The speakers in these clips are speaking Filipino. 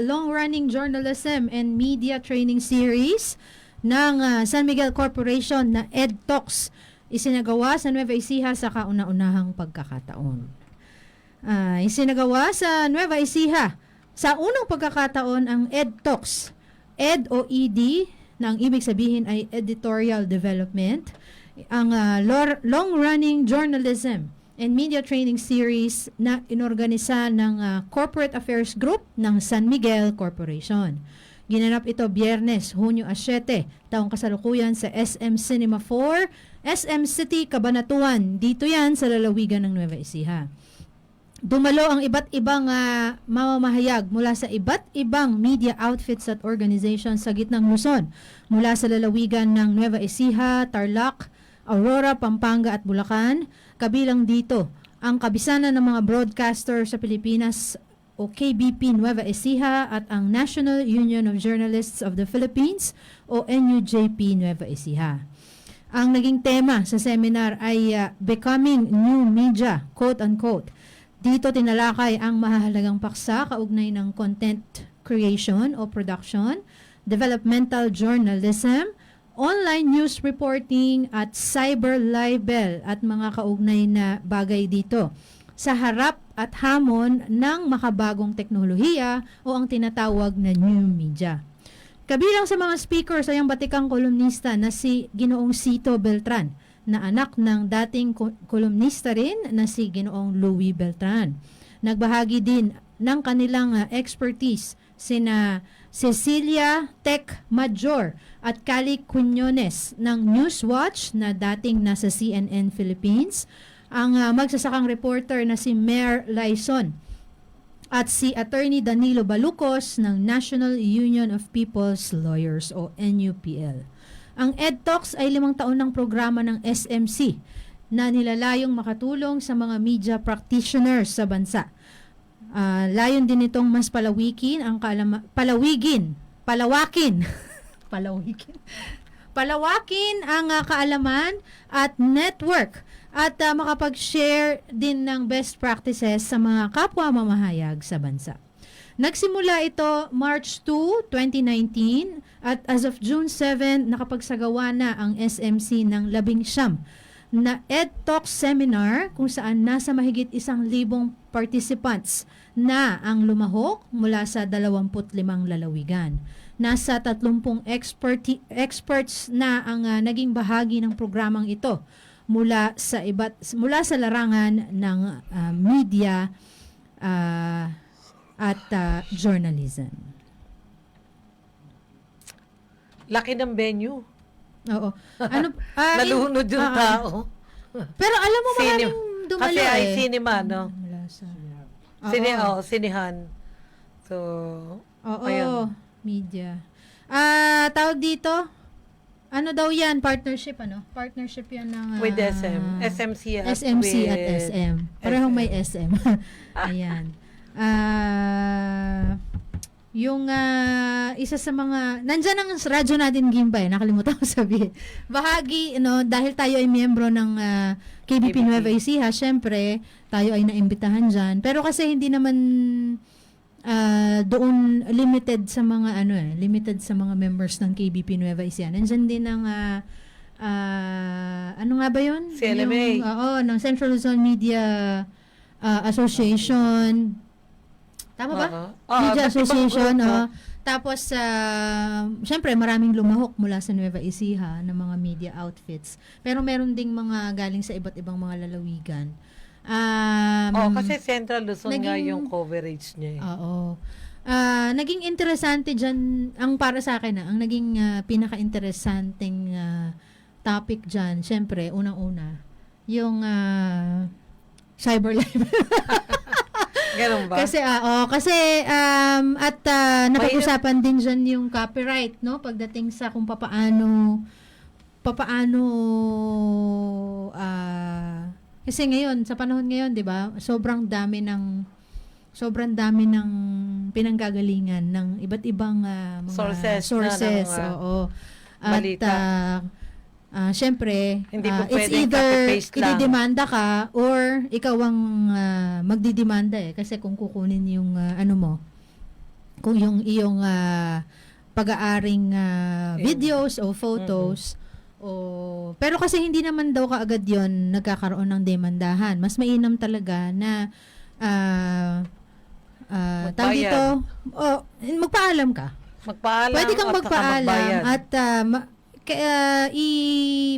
long-running journalism and media training series ng ah, San Miguel Corporation na Ed Talks isinagawa sa Nueva Ecija sa kauna-unahang pagkakataon. Ah, isinagawa sa Nueva Ecija sa unang pagkakataon ang Ed Talks. Ed o ED na ang ibig sabihin ay editorial development, ang lor- long-running journalism and media training series na inorganisa ng ah, Corporate Affairs Group ng San Miguel Corporation. Ginanap ito biyernes, Hunyo 7, taong kasalukuyan sa SM Cinema 4, SM City, Cabanatuan. Dito yan sa lalawigan ng Nueva Ecija. Dumalo ang iba't ibang ah, mamamahayag mula sa iba't ibang media outfits at organizations sa gitnang Luzon. Mula sa lalawigan ng Nueva Ecija, Tarlac, Aurora, Pampanga at Bulacan. Kabilang dito ang kabisanan ng mga broadcaster sa Pilipinas o KBP Nueva Ecija at ang National Union of Journalists of the Philippines o NUJP Nueva Ecija. Ang naging tema sa seminar ay ah, Becoming New Media, quote-unquote. Dito tinalakay ang mahalagang paksa kaugnay ng content creation o production, developmental journalism, online news reporting at cyber libel at mga kaugnay na bagay dito sa harap at hamon ng makabagong teknolohiya o ang tinatawag na new media. Kabilang sa mga speakers ay ang batikang kolumnista na si Ginoong Cito Beltran na anak ng dating ko- kolumnista rin na si Ginoong Louis Beltran. Nagbahagi din ng kanilang ah, expertise sina Cecilia Tech Major at Cali Quinones ng Newswatch na dating nasa CNN Philippines, ang ah, magsasakang reporter na si Mer Laison at si Attorney Danilo Balucos ng National Union of People's Lawyers o NUPL. Ang EdTalks ay limang taon ng programa ng SMC na nilalayong makatulong sa mga media practitioners sa bansa. Ah, layon din itong mas palawikin ang kaalama- palawigin, palawakin, palawikin, palawakin ang ah, kaalaman at network at ah, makapag-share din ng best practices sa mga kapwa mamahayag sa bansa. Nagsimula ito March 2, 2019 at as of June 7, nakapagsagawa na ang SMC ng labing siyam na EdTalk Seminar kung saan nasa mahigit isang libong participants na ang lumahok mula sa 25 lalawigan. Nasa 30 experti- experts na ang ah, naging bahagi ng programang ito mula sa iba't mula sa larangan ng ah, media ah, at ah, journalism. Laki ng venue. Oo. Ano ah, Nalunod yung ah, ah. tao. Pero alam mo Sine- maraming dumalo Kasi ay eh. cinema, no? Mula sa Sine, oh, sinihan. So, Oo, Ayun. media. Ah, tawag dito? Ano daw 'yan? Partnership ano? Partnership 'yan ng ah, with SM. SMC at SMC at with SM. Parehong may SM. Ayan. Ah, yung ah, isa sa mga nandyan ang radyo natin Gimbay, nakalimutan ko sabihin. Bahagi, know, dahil tayo ay miyembro ng ah, KBP KBP. Nueva Ecija, syempre, tayo ay naimbitahan dyan. Pero kasi hindi naman ah, doon limited sa mga ano eh, limited sa mga members ng KBP Nueva Ecija. Nandyan din ang ah, ah, ano nga ba yun? CLMA. Yung, oo, ng Central Luzon Media ah, Association. Tama ba? Oo. Oo, Media ibang Association, oh. Tapos, uh, syempre, maraming lumahok mula sa Nueva Ecija ng mga media outfits. Pero meron ding mga galing sa iba't ibang mga lalawigan. Um, Oh, kasi Central Luzon nga naging- yung coverage niya. eh. Oo. Ah, naging interesante dyan, ang para sa akin na, ang naging ah, pinaka-interesanting ah, topic dyan, syempre, unang-una, yung ah, cyber life. Ganun ba? Kasi ah, oh, kasi um at ah, napag-usapan din diyan yung copyright, no? Pagdating sa kung papaano papaano ah kasi ngayon sa panahon ngayon, 'di ba? Sobrang dami ng sobrang dami ng pinanggagalingan ng iba't ibang ah, mga Sources na sources, ng mga oo. At balita. ah, ah, syempre, Hindi ah, po it's pwedeng either copy-paste lang. ididemanda ka or ikaw ang ah, magdidemanda eh kasi kung kukunin yung ah, ano mo kung yung iyong ah, pag-aaring Yeah. videos o photos o pero kasi hindi naman daw kaagad yon nagkakaroon ng demandahan. Mas mainam talaga na ah ah, tawag dito, oh, magpaalam ka. Magpaalam Pwede kang at magpaalam at ah, ma- kaya i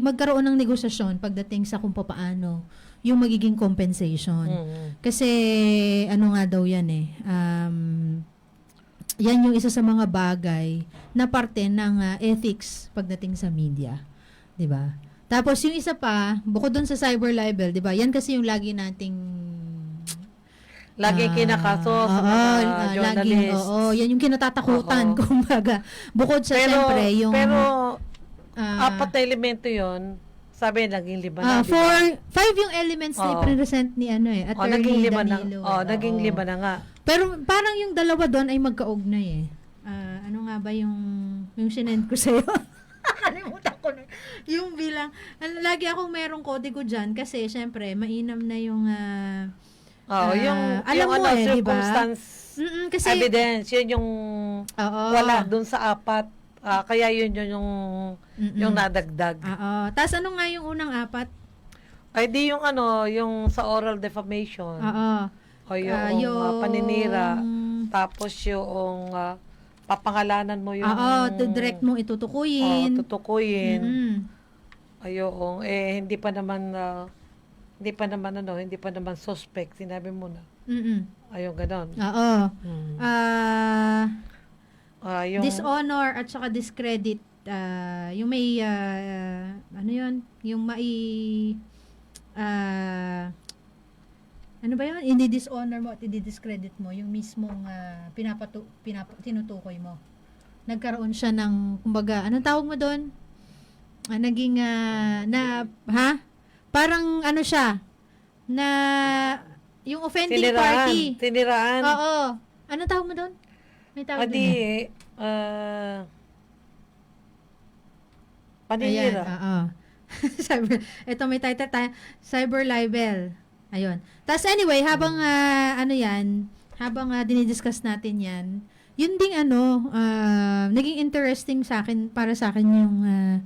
magkaroon ng negosasyon pagdating sa kung paano yung magiging compensation. Mm. Kasi ano nga daw yan eh. Um, yan yung isa sa mga bagay na parte ng ah, ethics pagdating sa media. 'Di ba? Tapos yung isa pa, bukod doon sa cyber libel, 'di ba? Yan kasi yung lagi nating Lagi Ah, kinakaso sa oo, mga ah, journalist. laging, oo, yan yung kinatatakutan, Oo. kumbaga. Bukod sa pero, siyempre, yung... pero ah, apat na elemento yon sabi, naging lima ah, na. di ba? four, five yung elements na Oo. i-present ni ano eh, Oh, Attorney naging lima na. Danilo. Oh, naging Oo. lima na nga. Pero parang yung dalawa doon ay magkaugnay eh. Ah, ano nga ba yung yung sinend ko sa'yo? Nakalimutan ko na. Yung bilang, al- lagi akong merong kodigo dyan kasi syempre, mainam na yung, ah, Oh, Ah, yung, alam yung mo ano, eh, di ba? circumstance mm, kasi, evidence, yun yung oo. wala dun sa apat. Ah, kaya yun yun yung, Mm-mm. yung nadagdag. Oo. Tapos ano nga yung unang apat? Ay di yung ano, yung sa oral defamation. Oo. o yung, Ah, ah, paninira. Tapos yung ah, papangalanan mo yung... Oo, to direct mong itutukuyin. tutukuyin. Mm-mm. Ayong, eh, hindi pa naman, ah, hindi pa naman, ano, hindi pa naman suspect, sinabi mo na. Mm-mm. Ayong, ganon. Oo. Hmm. Ah, Ah, yung, dishonor at saka discredit ah, yung may ah, ano yun? Yung mai ah, ano ba yun? Ini-dishonor mo at i-discredit mo yung mismong ah, pinapatu pinap tinutukoy mo. Nagkaroon siya ng kumbaga anong tawag mo doon? Ah, naging ah, na ha? Parang ano siya? Na yung offending tiniraan. party. Tiniraan. oo. Anong tawag mo doon? May tawag doon eh. Adi, ah, Ayan, paninira. oo. cyber, ito may title tayo, cyber libel. Ayun. Tapos anyway, habang ah, ano yan, habang uh, dinidiscuss natin yan, yun ding ano, ah, naging interesting sa akin, para sa akin yung, ah,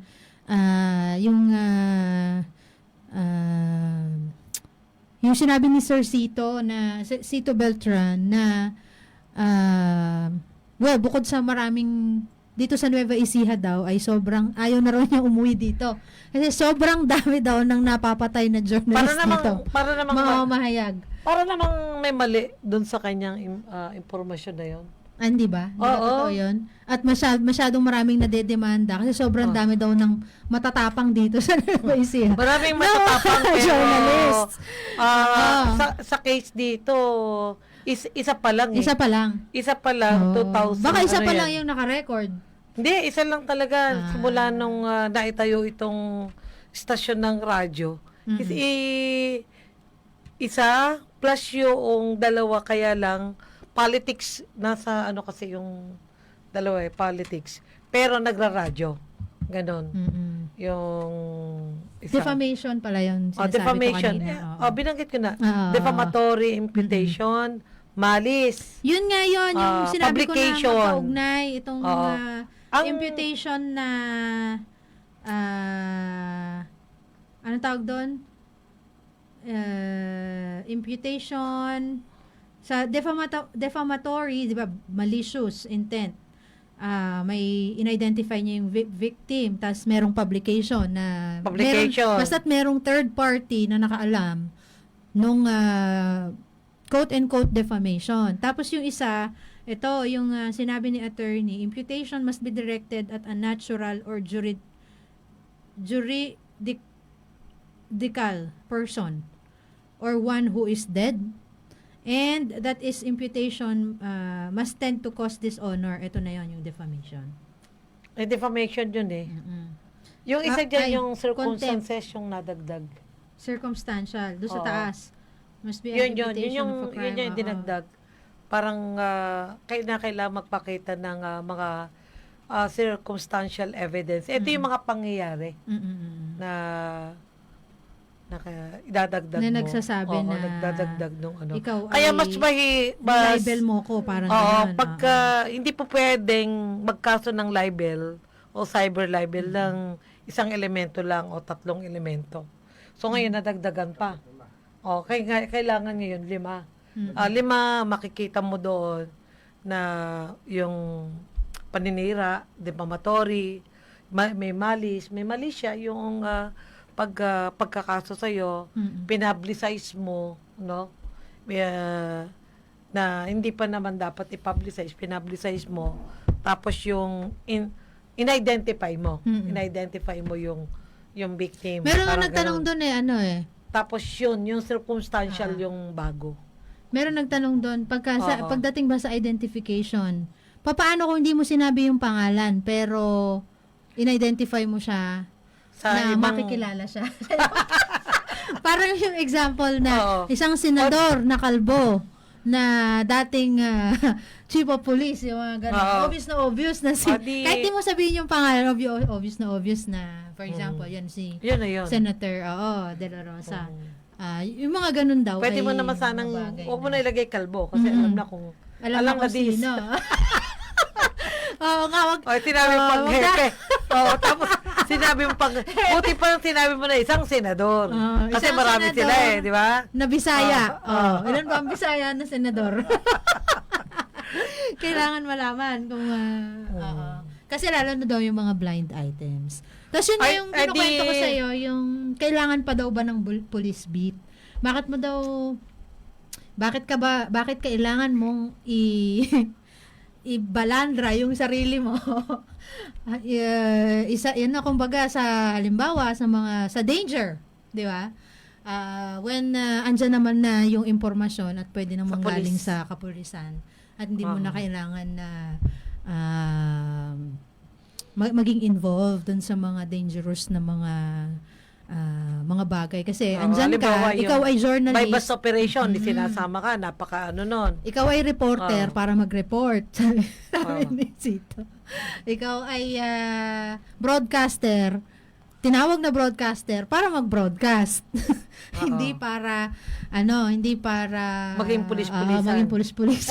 ah, yung, ah, ah, yung sinabi ni Sir Cito na, Si- Cito Beltran na, ah, well, bukod sa maraming dito sa Nueva Ecija daw ay sobrang ayaw na raw niya umuwi dito. Kasi sobrang dami daw ng napapatay na Para journalist namang, dito. para namang, Mga ma- mamahayag. para namang may mali dun sa kanyang ah, impormasyon na yon. Ah, Hindi ba? Oo. totoo yun? At masyad, masyadong maraming nadedemanda kasi sobrang Oh. dami daw ng matatapang dito sa Nueva Ecija. Maraming No, matatapang pero journalists. ah, Oo. sa, sa case dito, is, isa pa lang eh. Isa pa lang. Isa pa lang, Oo. 2000. Baka isa ano pa yan. lang yung naka-record. Hindi, isa lang talaga. Ah. Simula nung ah, naitayo itong stasyon ng radyo. Mhm. Is, i- isa plus yung dalawa kaya lang politics nasa ano kasi yung dalawa eh politics pero nagra-radyo ganon Mm-mm. yung isa Defamation pala yun. oh, sinasabi ko defamation kanina. eh, oh, binanggit ko na Oo. defamatory imputation malis Yun nga yun, yung Ah, sinabi ko na magkaugnay, itong Oo. ah, Ang- imputation na ah anong tawag doon? Uh, imputation sa defamato- defamatory, di ba, malicious intent. Ah, may in-identify niya yung vi- victim, tapos merong publication na Publication. Meron, basta't merong third party na nakaalam nung ah, quote-and-quote defamation. Tapos yung isa, ito, yung ah, sinabi ni attorney, imputation must be directed at a natural or jurid, juridical person or one who is dead and that is imputation ah, must tend to cause dishonor. Ito na yon yung defamation. eh, defamation yun eh Mm-mm. yung isa Ah, dyan ay, yung circumstances yung nadagdag Circumstantial, doon sa taas. Must be yun yun, yun yung, of a crime. yun yung dinagdag. Parang uh, kailangan kailangan magpakita ng ah, mga ah, circumstantial evidence. Ito yung Mm. mga pangyayari Mm-mm. na naka, idadagdag Na mo. nagsasabi Oo, na nagdadagdag nung ano. ikaw Kaya ay mas mahi, mas, libel mo ko, parang Oo, ganun. pagka hindi po pwedeng magkaso ng libel o cyber libel Mm-hmm. ng isang elemento lang o tatlong elemento. So ngayon nadagdagan pa. O, kay, nga- kailangan ngayon lima. Mm-mm. Ah, lima makikita mo doon na yung paninira, defamatory, ma- may malis, may mali siya yung ah, pag ah, pagkakaso sa Mm-mm. pinablicize mo, no? Ah, na hindi pa naman dapat i-publicize, pinablicize mo. Tapos yung in, in-identify mo. Mm-mm. In-identify mo yung yung victim. Meron nga nagtanong doon eh, ano eh. Tapos yun, yung circumstantial Ah. yung bago. Meron nagtanong doon, pagka, sa, Oo. pagdating ba sa identification, papaano kung hindi mo sinabi yung pangalan, pero in-identify mo siya Sa na ibang, makikilala siya. Parang yung example na Oo. isang senador na kalbo na dating ah, chief of police, yung mga ganun. Oo. Obvious na obvious na si... O, di- kahit di mo sabihin yung pangalan, obvious, obvious na obvious na, for example, Mm. yan si Yun na yun. Senator, oo, De La Rosa. Ah, yung mga ganun daw Pwede ay mo naman sanang, mga bagay huwag mo na- ilagay kalbo kasi Mm-mm. alam na kung, alam, alam na kung sino. Oo nga, wag, o sinabi mo Oo, pang hepe. Oo, tapos sinabi mo pang, buti pa yung sinabi mo na isang senador. Oo, kasi isang marami senador. sila eh, di ba? na Bisaya. Oh, ah. ilan ba ang Bisaya na senador? Kailangan malaman kung ah, oo. Kasi lalo na daw yung mga blind items. Tapos yun na Ay, yung eh, kinukwento ko di- sa'yo, yung kailangan pa daw ba ng bul- police beat? Bakit mo daw, bakit ka ba, bakit kailangan mong i, ibalandra yung sarili mo? Uh, isa, yan na kumbaga sa halimbawa sa mga, sa danger, di ba? Ah, when uh, andyan naman na yung impormasyon at pwede namang Sa galing sa kapulisan at hindi mo na kailangan na um, ma- maging involved dun sa mga dangerous na mga ah, mga bagay kasi Oo, andyan ka, yung ikaw ay journalist bus operation, di Mm. sinasama ka, napaka ano nun. ikaw ay reporter Oo. para mag-report. Sabi, Oo. ni Sito. Ikaw ay ah, broadcaster. Tinawag na broadcaster para mag-broadcast. hindi para ano, hindi para Maging pulis-pulisan. Oo, maging pulis-pulis.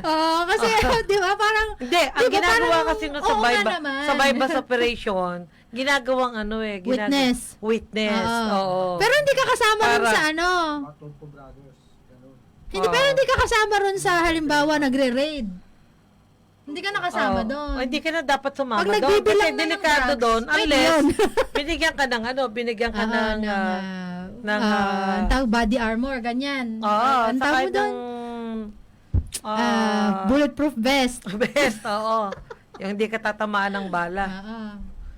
Oo, kasi di ba parang Hindi, ang Di ba ginagawa parang- kasi nun sa oo by, nga bu- naman. sa by bus operation, ginagawang ano eh. ginag- Witness. Witness, Oo. oo. Pero hindi ka kasama Para- sa ano. Hindi, Oo. pero hindi ka kasama ron sa halimbawa nagre-raid. Hindi ka nakasama Oo. doon. Oh, hindi ka na dapat sumama Pag doon. Kasi nagbibilang na ng delikado drugs, doon. pwede Unless, yun. binigyan ka ng ano, binigyan ka ng, ng, ah, ah, ng, ah, ah, ang tawag body armor, ganyan. oo, ang tawag mo doon? ng, Ah, ah, bulletproof vest. best, oo. Yung hindi ka tatamaan ng bala. Oo.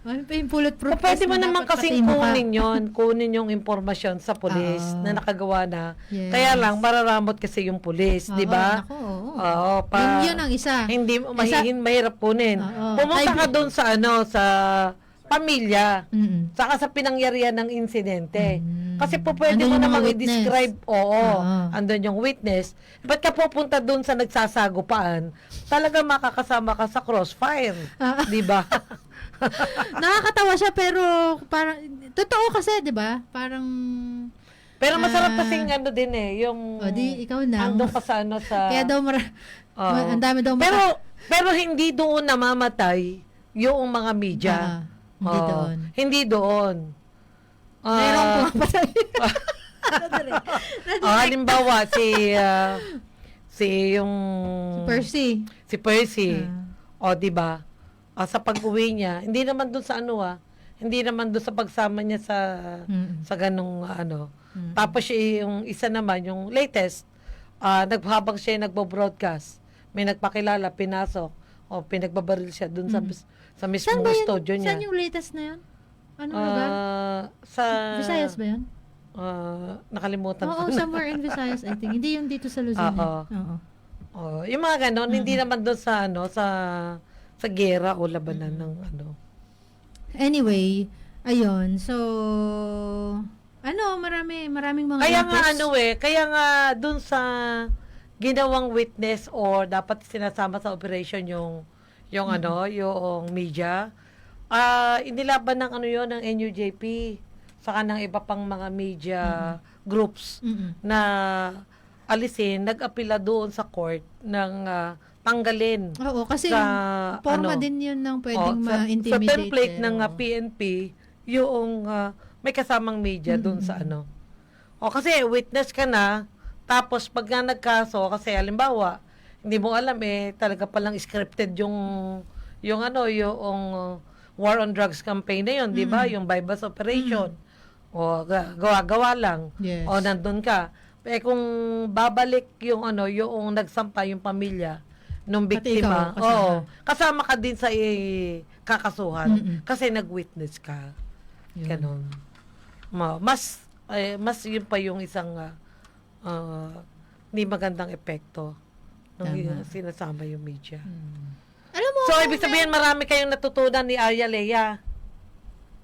Ano pa yung bulletproof O pwede mo na naman kasing kunin yon kunin yung impormasyon sa pulis Oo. na nakagawa na. Yes. Kaya lang, mararamot kasi yung pulis, Oo, di ba? Naku, oo. Oo, pa, yun, yun ang isa. hindi mahihin, mahirap kunin. Oo. Pumunta Ay, ka doon sa ano, sa pamilya. Mm-mm. Saka sa pinangyarihan ng insidente. Mm. Kasi po pwede Andun mo yung mga namang witness. i-describe, oo, Oo. andun yung witness. Ba't ka pupunta doon sa nagsasagupaan? Talaga makakasama ka sa crossfire. Ah. di ba? Nakakatawa siya pero parang totoo kasi, 'di ba? Parang Pero masarap Ah. kasing ano din eh, yung o di ikaw na. andun ka sa ano sa... Kaya daw mara- Oo. ang dami daw pero, maka- pero hindi doon namamatay yung mga media. Ah, hindi Oo. doon. Hindi doon. Ah, Mayroong pumapatay. ah, halimbawa, si, ah, si yung... Percy. Si Percy. Ah. O, di ba? Ah, sa pag-uwi niya, hindi naman doon sa ano ah, hindi naman doon sa pagsama niya sa Mm. sa ganung ano. Mm. Tapos siya, yung isa naman, yung latest, ah naghabang siya yung nagbo-broadcast. May nagpakilala, pinasok, o pinagbabaril siya doon sa sa mismong Mm. Saan ba yun? studio niya. Saan yung latest na yun? Anong lugar? Ah, sa Visayas ba yun? ah, nakalimutan Oo, ko na. somewhere in Visayas, I think. Hindi yung dito sa Luzon. Oo. eh. Oo. Oh, yung mga ganon, hindi naman doon sa ano, sa sa gera o labanan ng ano. Anyway, ayun. So, ano, marami, maraming mga Kaya nga ano eh, kaya nga dun sa ginawang witness or dapat sinasama sa operation yung yung ano, yung media. ah inilaban ng ano yon ng NUJP saka ng iba pang mga media groups Mm-mm. na alisin, nag-apila doon sa court ng ah, tanggalin Oo, kasi sa forma ano, din yun ng pwedeng oh, sa, sa ma-intimidate. template eh, ng ah, oo. PNP yung ah, may kasamang media doon sa ano. O kasi witness ka na tapos pag nga nagkaso kasi halimbawa hindi mo alam eh talaga palang scripted yung yung ano yung uh, war on drugs campaign na yun, 'di ba? Yung bypass operation. O ga- gawa-gawa lang. Yes. O nandun ka. Eh kung babalik yung ano, yung nagsampa yung pamilya nung biktima. ikaw, kasama. Oo. Kasama ka din sa eh, kakasuhan Mm-mm. kasi nag-witness ka. Yun. Ganon. Ma- Mas eh, mas yun pa yung isang ah, ah, hindi magandang epekto nung Tama. sinasama yung media. Alam mo, So, ibig sabihin, marami kayong natutunan ni Arya Lea.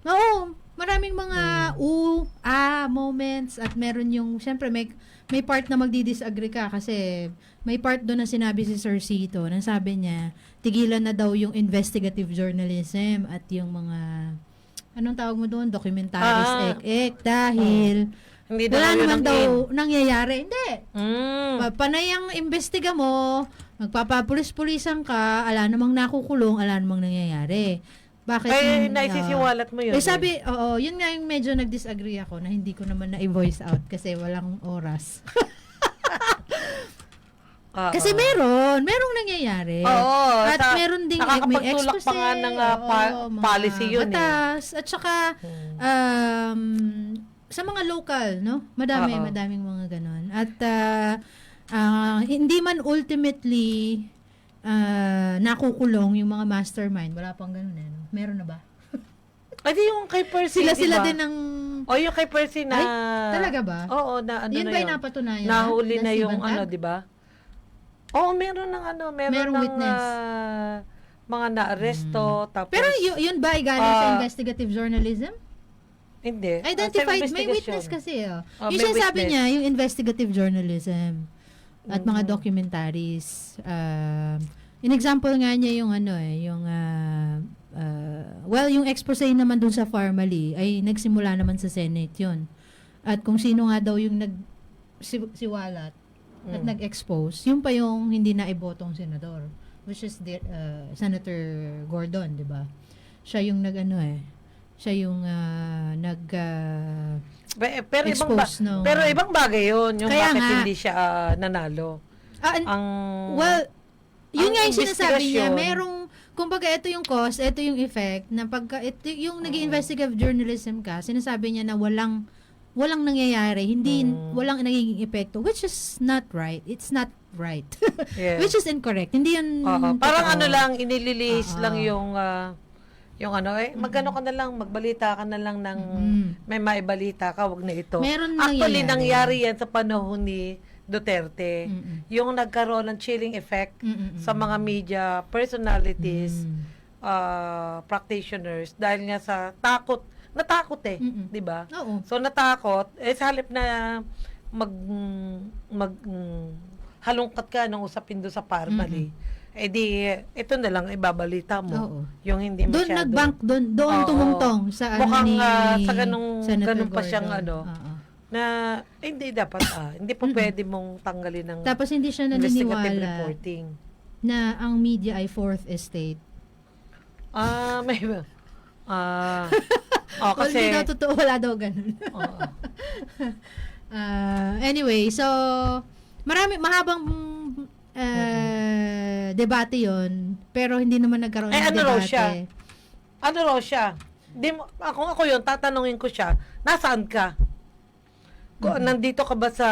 Oo, maraming mga u, ah, moments at meron yung, syempre may, may part na magdi-disagree ka kasi may part doon na sinabi si Sir Cito na sabi niya, tigilan na daw yung investigative journalism at yung mga, anong tawag mo doon, documentaries, Ah. ek-ek, dahil Hindi wala daw yun naman daw nangyayari. Hindi. Mm. Pa- Panay ang imbestiga mo, magpapapulis-pulisan ka, ala namang nakukulong, ala namang nangyayari. Bakit? Eh, yung, naisisiwalat mo yun. eh, eh. sabi, oo, yun nga yung medyo nag-disagree ako na hindi ko naman na-voice out kasi walang oras. Oo. kasi meron, merong nangyayari. Oo. At sa- meron ding may expose. pa nga ng, ah, pa- oo, mga policy yun eh. batas. At saka, Hmm. um, sa mga local, no? Madami, Oo. madaming mga ganon. At ah, ah, hindi man ultimately ah, nakukulong yung mga mastermind. Wala pang ganun eh. No? Meron na ba? Ay, di yung kay Percy, Sila sila din ng... O, yung kay Percy na... Talaga ba? Oo, na ano yun na ba yun. yung napatunayan? Nahuli na si yung Bantag? ano, di ba? Oo, meron ng ano, meron Merong ng witness. Hmm. ah, mga na-aresto, tapos... Pero y- yun ba ay galing sa Ah, investigative journalism? Hindi. Identified, may witness kasi. Oh. Ah, yung sinasabi witness. niya, yung investigative journalism at mga Mhm. documentaries. Um, in example nga niya yung ano eh, yung ah, ah, well, yung expose naman dun sa Farmally ay nagsimula naman sa Senate yun. At kung sino nga daw yung nag si, siwalat at Mm. nag-expose, yun pa yung hindi na ibotong senador which is the, ah, Senator Gordon, 'di ba? Siya yung nag-ano eh. Siya yung ah, nag ah, Pe- pero ibang ba- no. pero ibang bagay yun, yung Kaya bakit nga. hindi siya ah, nanalo. Ah, an- Ang well, yun ang nga yung sinasabi niya, merong kumbaga ito yung cause, ito yung effect na pagka ito yung naging investigative journalism ka, sinasabi niya na walang walang nangyayari, hindi Mm. walang nagiging epekto which is not right. It's not right. Yes. which is incorrect. Hindi yun Oo, parang ano lang inililihis Oo. lang yung ah, yung ano eh magano ka na lang magbalita ka na lang ng Mm. may maibalita ka wag na ito. Meron Actually nangyayari. nangyari yan sa panahon ni Duterte. Mm-mm. Yung nagkaroon ng chilling effect Mm-mm. sa mga media personalities, Mm. ah, practitioners dahil nga sa takot, natakot eh, Mm-mm. 'di ba? Oo. So natakot, eh sa halip na mag mag halungkat ka ng usapin doon sa Parmali. Eh di ito na lang ibabalita mo. Oo. Yung hindi Doon masyado. nagbank doon doon Oo. tumungtong sa ano Mukhang, ni ah, sa ganung- Senator ganun pa siyang Gordon. ano. Oo. Na eh, hindi dapat ah, hindi po pwede mong tanggalin ng Tapos hindi siya investigative naniniwala reporting. na ang media ay fourth estate. Ah, may ah oh, Well, kasi hindi daw totoo, wala daw ganun. oo. Ah, anyway, so marami mahabang uh, debate 'yon, pero hindi naman nagkaroon Eh, ng ano raw debate. siya? ano raw siya? Di mo, ako ako yun, tatanungin ko siya, nasaan ka? Ko, Nandito ka ba sa,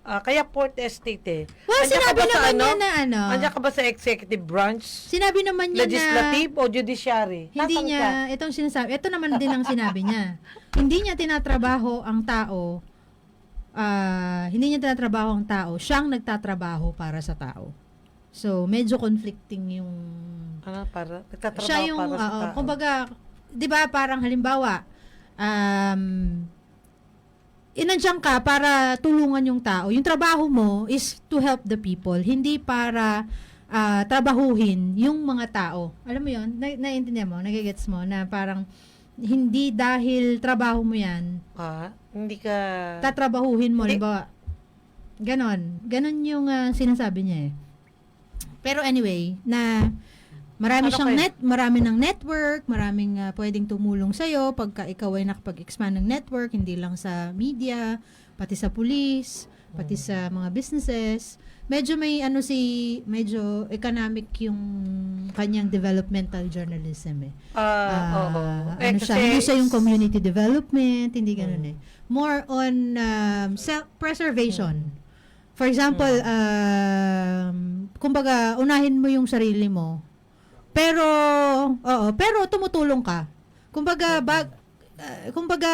ah, kaya Port Estate eh. Well, Andiyan sinabi naman ano? niya na ano. Andiyan ka ba sa executive branch? Sinabi naman niya Legislative o judiciary? na hindi Nasaan niya ka? itong sinasabi. Ito naman din ang sinabi niya. hindi niya tinatrabaho ang tao. ah, hindi niya tinatrabaho ang tao. Siyang nagtatrabaho para sa tao. So, medyo conflicting yung Ano, para, nagtatrabaho siya yung, para sa oo, tao. kumbaga, di ba parang halimbawa, um, inandiyan ka para tulungan yung tao. Yung trabaho mo is to help the people, hindi para ah, trabahuhin yung mga tao. Alam mo yon na, naiintindihan mo, nagigets mo, na parang hindi dahil trabaho mo yan, Ah, hindi ka... tatrabahuhin mo, Hindi. ba? Ganon. Ganon yung ah, sinasabi niya eh. Pero anyway, na marami Ano siyang kayo? net, marami ng network, maraming ah, pwedeng tumulong sa iyo pagka ikaw ay nakapag-expand ng network, hindi lang sa media, pati sa police, pati sa mga businesses. Medyo may ano si medyo economic yung kanyang developmental journalism eh. Ah, Ah, oo. Eh, ano siya, hindi siya yung community development, hindi ganun eh. More on um, self-preservation. For example, um, kumbaga, unahin mo yung sarili mo. Pero, oo, pero tumutulong ka. Kumbaga, bag, ah, kumbaga,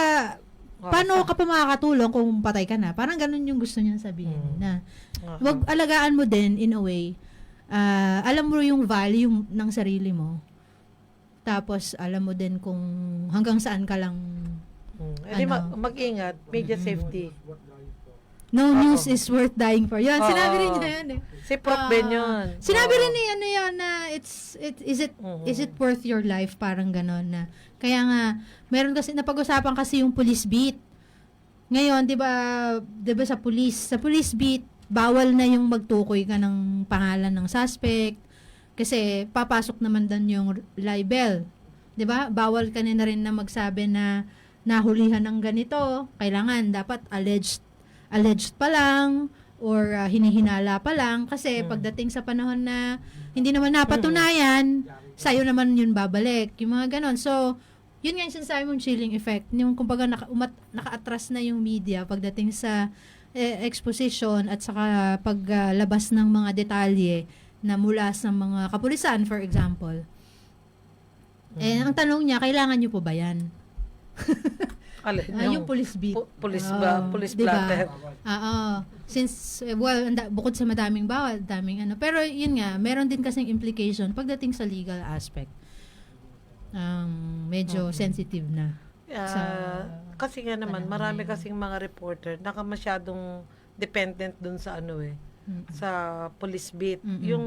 Ah, paano ka pa makakatulong kung patay ka na? Parang ganun yung gusto niya sabihin. Mm. Na, wag alagaan mo din in a way. ah, alam mo yung value ng sarili mo. Tapos alam mo din kung hanggang saan ka lang Mm. Eh, ano? mag-ingat, media safety. No Oo. news is worth dying for. Yan, Oo. sinabi rin niya yan eh. Si Prof. Ah, Ben yun. Sinabi Oo. rin ni ano yan na it's it is it Mhm. is it worth your life parang ganon na. Kaya nga meron kasi napag-usapan kasi yung police beat. Ngayon, 'di ba, 'di ba sa police, sa police beat bawal na yung magtukoy ka ng pangalan ng suspect kasi papasok naman doon yung libel. 'Di ba? Bawal ka na rin na magsabi na nahulihan ng ganito. Kailangan dapat alleged alleged pa lang or uh, hinihinala pa lang kasi Mm. pagdating sa panahon na hindi naman napatunayan, sa'yo naman yun babalik. Yung mga ganon. So, yun nga yung sinasabi mong chilling effect. Yung kumbaga naka, umat, naka-atras na yung media pagdating sa eh, exposition at saka paglabas ng mga detalye na mula sa mga kapulisan, for example. Eh, ang tanong niya, kailangan nyo po ba yan? Alin, Ah, yung police beat. pu- police Oo, ba? Police diba? platter. Oo. Since, eh, well, anda, bukod sa madaming bawal, daming ano. Pero yun nga, meron din kasing implication pagdating sa legal aspect. Um, medyo sensitive na. Ah, Sa- kasi nga naman, panahon marami ngayon. kasing mga reporter naka masyadong dependent dun sa ano eh, Mm. sa police beat. Mm-mm. Yung,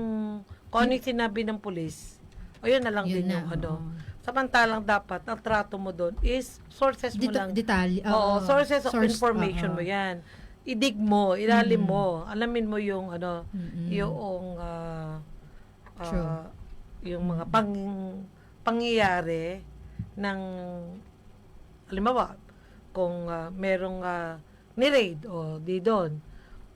kung ano yung sinabi ng police, o yun na lang Yun din na, yung ano. oo. Samantalang dapat, ang trato mo doon is sources mo Deta- lang. detalye. Oo, oo. sources of Source, information oo. mo yan. Idig mo, ilalim mo, alamin mo yung ano, Mm-mm. yung ah, ah, True. yung mga pang pangyayari ng halimbawa kung ah, merong uh, ni-raid o di doon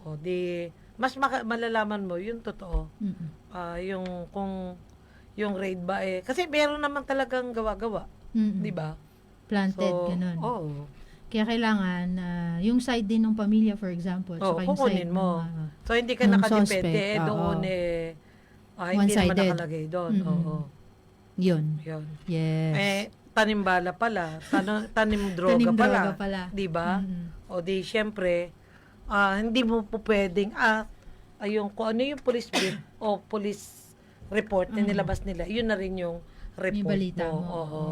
o di mas maka- malalaman mo yung totoo Mm-mm. Ah, yung kung yung raid ba eh kasi meron naman talagang gawa-gawa Mm-mm. di ba Planted, ganun. oo Kaya kailangan, ah, yung side din ng pamilya, for example, Oo, saka yung side mo. ng, ah, so hindi ka nakadepende eh, doon oo. eh ah, hindi naman nakalagay doon Mm-mm. oo yun. yun Yes. Eh, tanimbala pala. Tano, tanim droga Tanim pala. droga pala. Di ba? Mm-mm. O di, syempre, ah, hindi mo po pwedeng, ah, ayun, kung ano yung police brief o police report na Mm. nilabas nila, yun na rin yung report balita mo. mo. Oo.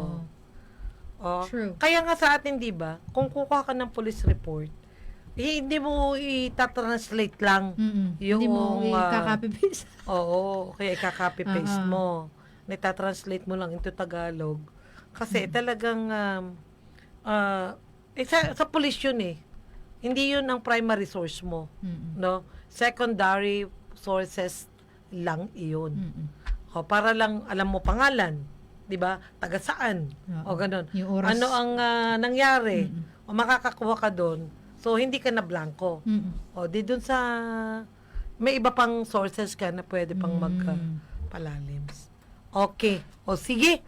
oo. True. Kaya nga sa atin, di ba, kung kukuha ka ng police report, eh, hindi mo itatranslate lang. Mm-mm. Yung, Hindi mo ah, i-copy-paste. Oo, kaya ikaka-copy-paste Oo. mo. Nita-translate mo lang into Tagalog. Kasi talagang, um, ah, eh, sa, sa police yun eh. Hindi yun ang primary source mo. Mm-mm. No? Secondary sources lang iyon. Mm-mm. O, para lang alam mo pangalan. 'di ba? Taga saan? Oo. O ganun. Yung oras. Ano ang ah, nangyari? O makakakuha ka doon. So hindi ka na blanco. Mm-mm. O di doon sa may iba pang sources ka na pwede pang Mm. magpalalims. Okay. O sige.